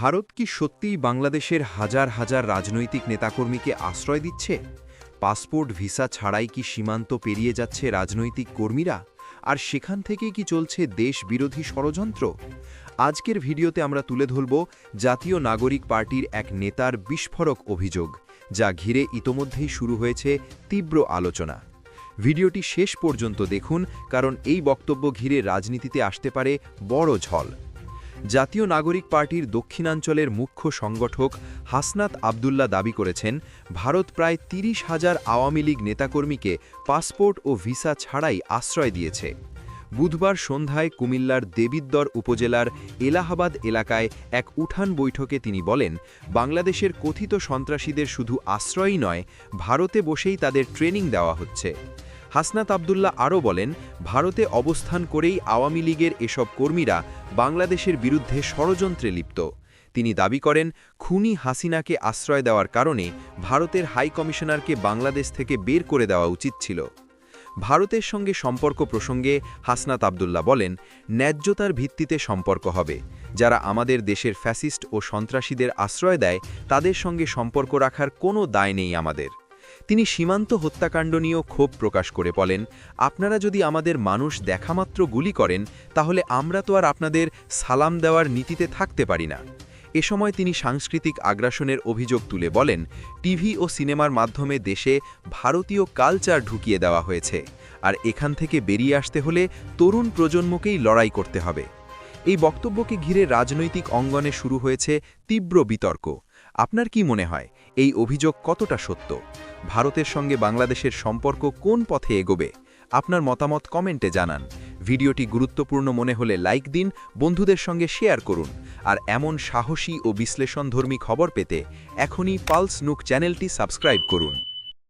ভারত কি সত্যিই বাংলাদেশের হাজার হাজার রাজনৈতিক নেতাকর্মীকে আশ্রয় দিচ্ছে? পাসপোর্ট, ভিসা ছাড়াই কি সীমান্ত পেরিয়ে যাচ্ছে রাজনৈতিক কর্মীরা? আর সেখান থেকেই কি চলছে দেশ বিরোধী ষড়যন্ত্র? আজকের ভিডিওতে আমরা তুলে ধরব জাতীয় নাগরিক পার্টির এক নেতার বিস্ফোরক অভিযোগ, যা ঘিরে ইতোমধ্যেই শুরু হয়েছে তীব্র আলোচনা। ভিডিওটি শেষ পর্যন্ত দেখুন, কারণ এই বক্তব্য ঘিরে রাজনীতিতে আসতে পারে বড় ঝল জাতীয় নাগরিক পার্টির দক্ষিণাঞ্চলের মুখ্য সংগঠক হাসনাত আবদুল্লাহ দাবি করেছেন, ভারত প্রায় তিরিশ হাজার আওয়ামী লীগ নেতাকর্মীকে পাসপোর্ট ও ভিসা ছাড়াই আশ্রয় দিয়েছে। বুধবার সন্ধ্যায় কুমিল্লার দেবিদ্দর উপজেলার এলাহাবাদ এলাকায় এক উঠান বৈঠকে তিনি বলেন, বাংলাদেশের কথিত সন্ত্রাসীদের শুধু আশ্রয়ই নয়, ভারতে বসেই তাদের ট্রেনিং দেওয়া হচ্ছে। হাসনাত আবদুল্লাহ আরও বলেন, ভারতে অবস্থান করেই আওয়ামী লীগের এসব কর্মীরা বাংলাদেশের বিরুদ্ধে ষড়যন্ত্রে লিপ্ত। তিনি দাবি করেন, খুনি হাসিনাকে আশ্রয় দেওয়ার কারণে ভারতের হাই কমিশনারকে বাংলাদেশ থেকে বের করে দেওয়া উচিত ছিল। ভারতের সঙ্গে সম্পর্ক প্রসঙ্গে হাসনাত আবদুল্লাহ বলেন, ন্যায্যতার ভিত্তিতে সম্পর্ক হবে। যারা আমাদের দেশের ফ্যাসিস্ট ও সন্ত্রাসীদের আশ্রয় দেয়, তাদের সঙ্গে সম্পর্ক রাখার কোনো দায় নেই আমাদের। তিনি সীমান্ত হত্যাকাণ্ড নিয়েও ক্ষোভ প্রকাশ করে বলেন, আপনারা যদি আমাদের মানুষ দেখামাত্র গুলি করেন, তাহলে আমরা তো আর আপনাদের সালাম দেওয়ার নীতিতে থাকতে পারি না। এ সময় তিনি সাংস্কৃতিক আগ্রাসনের অভিযোগ তুলে বলেন, টিভি ও সিনেমার মাধ্যমে দেশে ভারতীয় কালচার ঢুকিয়ে দেওয়া হয়েছে, আর এখান থেকে বেরিয়ে আসতে হলে তরুণ প্রজন্মকেই লড়াই করতে হবে। এই বক্তব্যকে ঘিরে রাজনৈতিক অঙ্গনে শুরু হয়েছে তীব্র বিতর্ক। আপনার কি মনে হয়, এই অভিযোগ কতটা সত্য? ভারতের সঙ্গে বাংলাদেশের সম্পর্ক কোন পথে এগোবে? আপনার মতামত কমেন্টে জানান। ভিডিওটি গুরুত্বপূর্ণ মনে হলে লাইক দিন, বন্ধুদের সঙ্গে শেয়ার করুন। আর এমন সাহসী ও বিশ্লেষণধর্মী খবর পেতে এখনই পালস নুক চ্যানেলটি সাবস্ক্রাইব করুন।